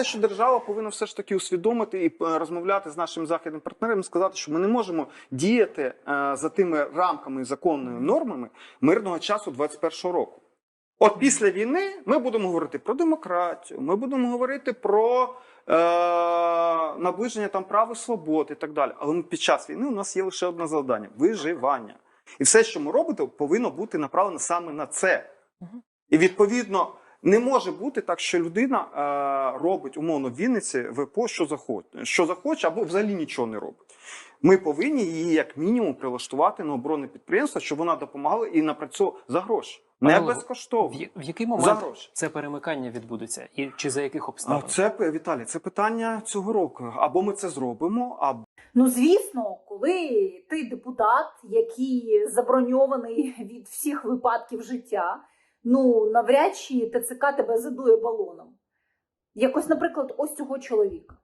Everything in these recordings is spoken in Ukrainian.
те, що держава повинна все ж таки усвідомити і е, розмовляти з нашими західними партнерами, сказати, що ми не можемо діяти е, за тими рамками і законними нормами мирного часу 21-го року. От після війни ми будемо говорити про демократію, ми будемо говорити про е, наближення там прав і свобод і так далі. Але під час війни у нас є лише одне завдання виживання. І все, що ми робимо, повинно бути направлено саме на це. І відповідно не може бути так, що людина е, робить умовно в Вінниці ВПО, що захоче, що захоче, або взагалі нічого не робить. Ми повинні її як мінімум прилаштувати на оборонне підприємство, щоб вона допомагала і напрацьовувала за гроші, не безкоштовно. В, який За момент гроші. це перемикання відбудеться, і чи за яких А обставин? це Віталій, це питання цього року. Або ми це зробимо, або Ну, звісно, коли ти депутат, який заброньований від всіх випадків життя, ну навряд чи ТЦК тебе задує балоном. Якось, наприклад, ось цього чоловіка.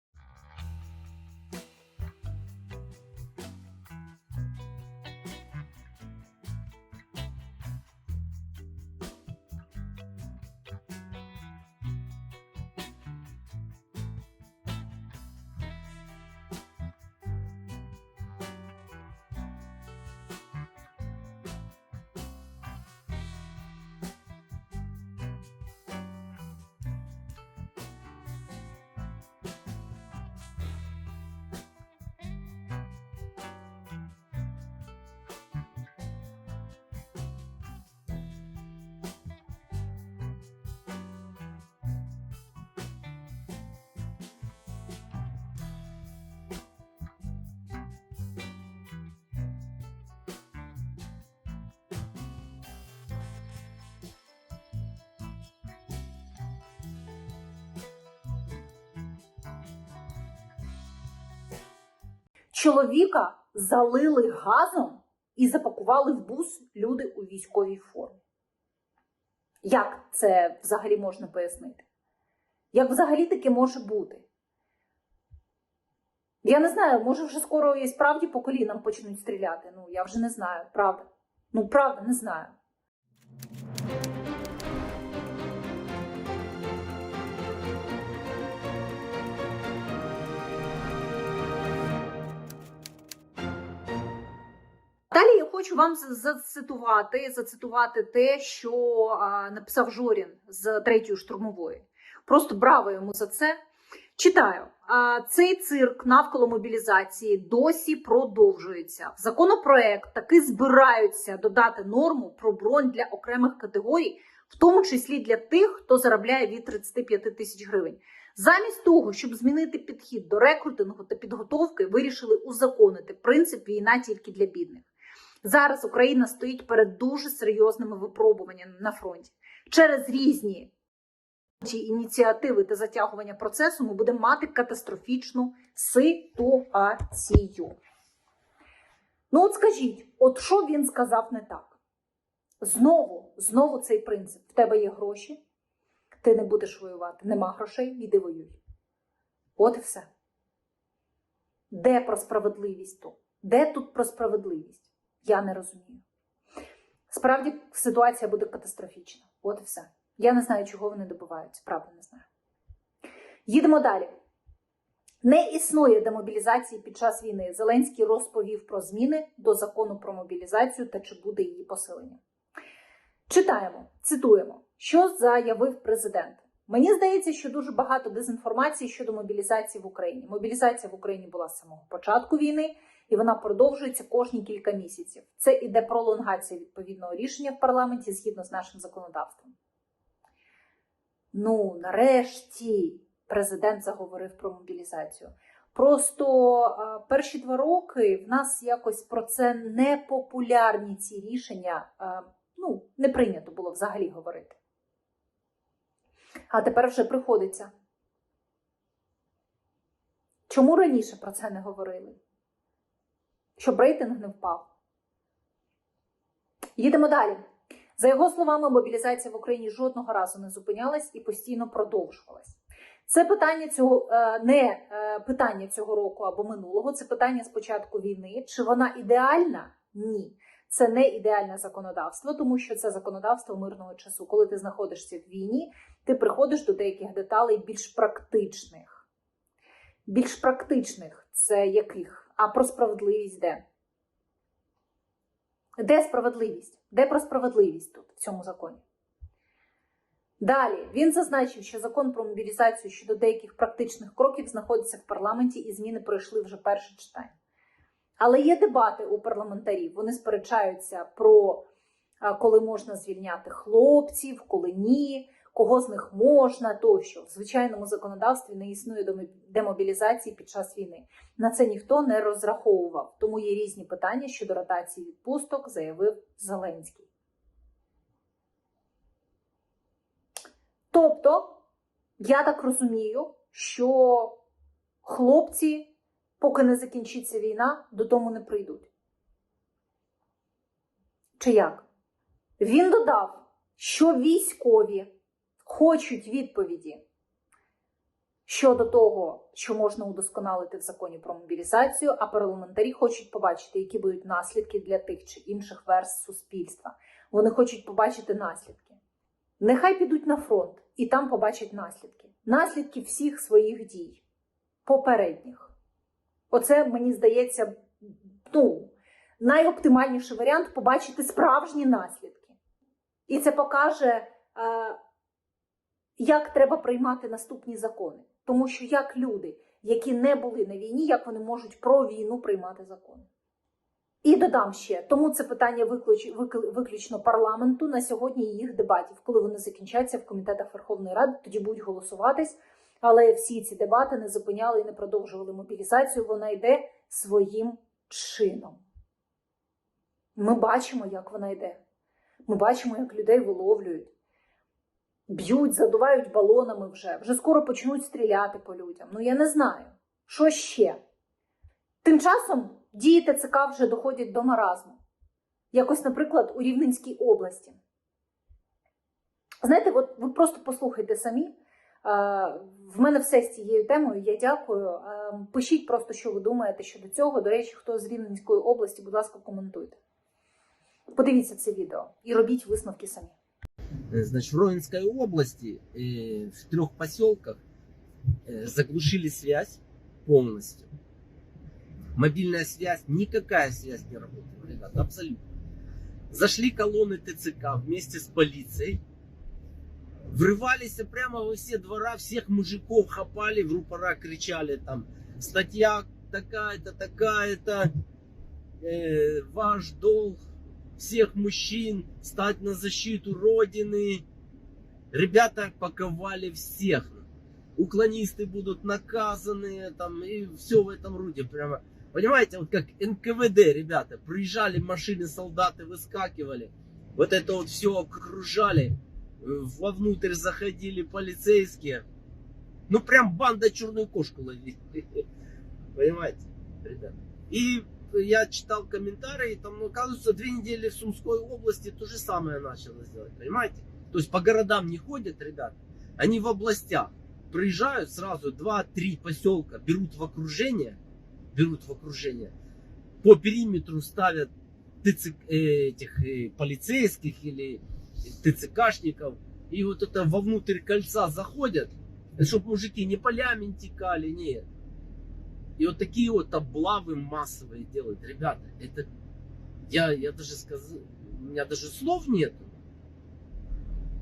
Чоловіка залили газом і запакували в бус люди у військовій формі. Як це взагалі можна пояснити? Як взагалі таке може бути? Я не знаю, може вже скоро і справді по колінам почнуть стріляти. Ну, я вже не знаю, правда. Ну, правда, не знаю. Далі я хочу вам зацитувати, зацитувати те, що написав Жорін з третьої штурмової. Просто браво йому за це. Читаю, цей цирк навколо мобілізації досі продовжується. В законопроект таки збираються додати норму про бронь для окремих категорій, в тому числі для тих, хто заробляє від 35 тисяч гривень. Замість того, щоб змінити підхід до рекрутингу та підготовки, вирішили узаконити принцип війна тільки для бідних. Зараз Україна стоїть перед дуже серйозними випробуваннями на фронті. Через різні ці ініціативи та затягування процесу ми будемо мати катастрофічну ситуацію. Ну, от скажіть, от що він сказав не так? Знову, знову цей принцип: в тебе є гроші, ти не будеш воювати. Нема грошей, іди воюй. От і все. Де про справедливість тут? Де тут про справедливість? Я не розумію. Справді ситуація буде катастрофічна. От і все. Я не знаю, чого вони добиваються. Правда, не знаю. Їдемо далі. Не існує демобілізації під час війни. Зеленський розповів про зміни до закону про мобілізацію та чи буде її посилення. Читаємо, цитуємо, що заявив президент. Мені здається, що дуже багато дезінформації щодо мобілізації в Україні. Мобілізація в Україні була з самого початку війни, і вона продовжується кожні кілька місяців. Це іде пролонгація відповідного рішення в парламенті згідно з нашим законодавством. Ну, нарешті, президент заговорив про мобілізацію. Просто перші два роки в нас якось про це непопулярні ці рішення. ну, не прийнято було взагалі говорити. А тепер вже приходиться. Чому раніше про це не говорили? Щоб рейтинг не впав. Їдемо далі. За його словами, мобілізація в Україні жодного разу не зупинялась і постійно продовжувалась. Це питання цього е, не е, питання цього року або минулого, це питання з початку війни. Чи вона ідеальна? Ні. Це не ідеальне законодавство, тому що це законодавство мирного часу. Коли ти знаходишся в війні, ти приходиш до деяких деталей більш практичних. Більш практичних це яких? А про справедливість де? Де справедливість? Де про справедливість тут в цьому законі? Далі він зазначив, що закон про мобілізацію щодо деяких практичних кроків знаходиться в парламенті і зміни пройшли вже перше читання. Але є дебати у парламентарів. Вони сперечаються про коли можна звільняти хлопців, коли ні, кого з них можна тощо. В звичайному законодавстві не існує демобілізації під час війни. На це ніхто не розраховував. Тому є різні питання щодо ротації відпусток, заявив Зеленський. Тобто, я так розумію, що хлопці, поки не закінчиться війна, додому не прийдуть. Чи як? Він додав, що військові хочуть відповіді щодо того, що можна удосконалити в законі про мобілізацію, а парламентарі хочуть побачити, які будуть наслідки для тих чи інших верств суспільства. Вони хочуть побачити наслідки. Нехай підуть на фронт і там побачать наслідки. Наслідки всіх своїх дій, попередніх. Оце, мені здається, ну, найоптимальніший варіант побачити справжні наслідки. І це покаже, е, як треба приймати наступні закони. Тому що як люди, які не були на війні, як вони можуть про війну приймати закони. І додам ще, тому це питання виключ, виключно парламенту на сьогодні і їх дебатів. Коли вони закінчаться в комітетах Верховної Ради, тоді будуть голосуватись. Але всі ці дебати не зупиняли і не продовжували мобілізацію. Вона йде своїм чином. Ми бачимо, як вона йде. Ми бачимо, як людей виловлюють, б'ють, задувають балонами вже. Вже скоро почнуть стріляти по людям. Ну я не знаю, що ще. Тим часом дії ТЦК вже доходять до маразму. Якось, наприклад, у Рівненській області. Знаєте, от ви просто послухайте самі. Е, В мене все з цією темою. Я дякую. Е, Пишіть просто, що ви думаєте щодо цього. До речі, хто з Рівненської області, будь ласка, коментуйте. Подивіться це відео і робіть висновки самі. Э, Значит, в Ровенской области э, в трех поселках э, заглушили связь полностью. Мобильная связь, никакая связь не работала, ребята, абсолютно. Зашли колонны ТЦК вместе с полицией, врывались прямо во все двора, всех мужиков хапали, в рупора кричали там, статья такая-то, такая-то, э, ваш долг всех мужчин стать на защиту Родины. Ребята паковали всех. Уклонисты будут наказаны, там, и все в этом роде. Прямо, понимаете, вот как НКВД, ребята, приезжали машины, солдаты выскакивали, вот это вот все окружали, вовнутрь заходили полицейские. Ну, прям банда черную кошку ловили. Понимаете, ребята. И я читал комментарии, там, ну, оказывается, две недели в Сумской области то же самое начало делать, понимаете? То есть по городам не ходят, ребята, они в областях приезжают сразу 2-3 поселка, берут в окружение, берут в окружение, по периметру ставят э, этих э, полицейских или ТЦКшников, и вот это вовнутрь кольца заходят, чтобы мужики не полями текали, нет. И вот такие вот облавы массовые делают. Ребята, это... Я, я даже сказал... У меня даже слов нету.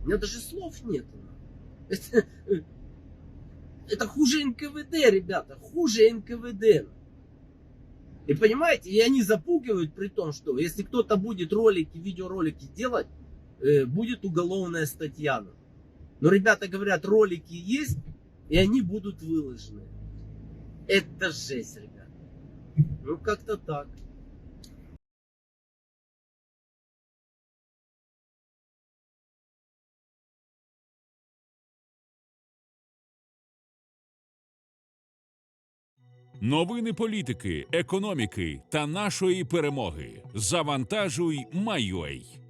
У меня даже слов нету. Это, это хуже НКВД, ребята. Хуже НКВД. И понимаете, и они запугивают при том, что если кто-то будет ролики, видеоролики делать, будет уголовная статья. Но ребята говорят, ролики есть, и они будут выложены. Это жесть, ребят. Ну, как-то так. Новини політики, економіки та нашої перемоги. Завантажуй, майой.